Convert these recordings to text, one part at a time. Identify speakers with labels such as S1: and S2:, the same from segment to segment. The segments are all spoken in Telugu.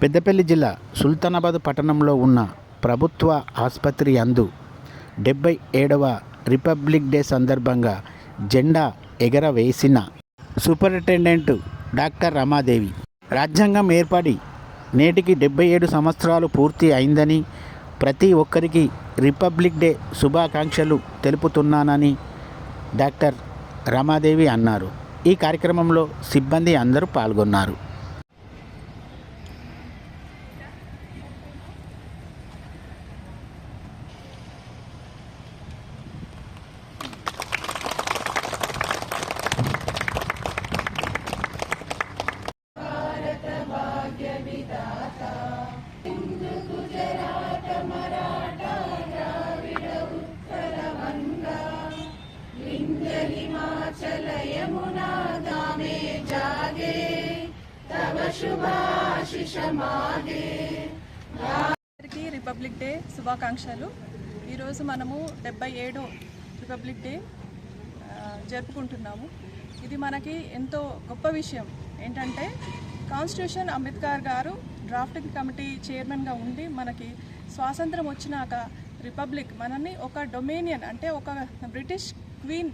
S1: పెద్దపల్లి జిల్లా సుల్తానాబాద్ పట్టణంలో ఉన్న ప్రభుత్వ ఆసుపత్రి అందు డెబ్బై ఏడవ రిపబ్లిక్ డే సందర్భంగా జెండా ఎగరవేసిన సూపరింటెండెంట్ డాక్టర్ రమాదేవి. రాజ్యాంగం ఏర్పడి నేటికి డెబ్బై ఏడు సంవత్సరాలు పూర్తి అయిందని ప్రతి ఒక్కరికి రిపబ్లిక్ డే శుభాకాంక్షలు తెలుపుతున్నానని డాక్టర్ రమాదేవి అన్నారు. ఈ కార్యక్రమంలో సిబ్బంది అందరూ పాల్గొన్నారు.
S2: అందరికీ రిపబ్లిక్ డే శుభాకాంక్షలు. ఈరోజు మనము డెబ్బై ఏడో రిపబ్లిక్ డే జరుపుకుంటున్నాము. ఇది మనకి ఎంతో గొప్ప విషయం. ఏంటంటే కాన్స్టిట్యూషన్ అంబేద్కర్ గారు డ్రాఫ్టింగ్ కమిటీ చైర్మన్గా ఉండి మనకి స్వాతంత్రం వచ్చినాక రిపబ్లిక్ మనల్ని ఒక డొమేనియన్ అంటే ఒక బ్రిటిష్ క్వీన్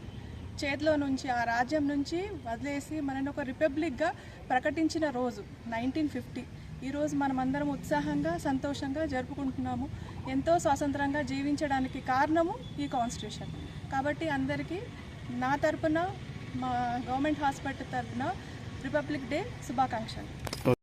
S2: చేతిలో నుంచి ఆ రాజ్యం నుంచి వదిలేసి మనని ఒక రిపబ్లిక్గా ప్రకటించిన రోజు నైన్టీన్ ఫిఫ్టీ. ఈరోజు మనమందరం ఉత్సాహంగా సంతోషంగా జరుపుకుంటున్నాము. ఎంతో స్వాతంత్రంగా జీవించడానికి కారణము ఈ కాన్స్టిట్యూషన్. కాబట్టి అందరికీ నా తరపున మా గవర్నమెంట్ హాస్పిటల్ తరపున రిపబ్లిక్ డే శుభాకాంక్షలు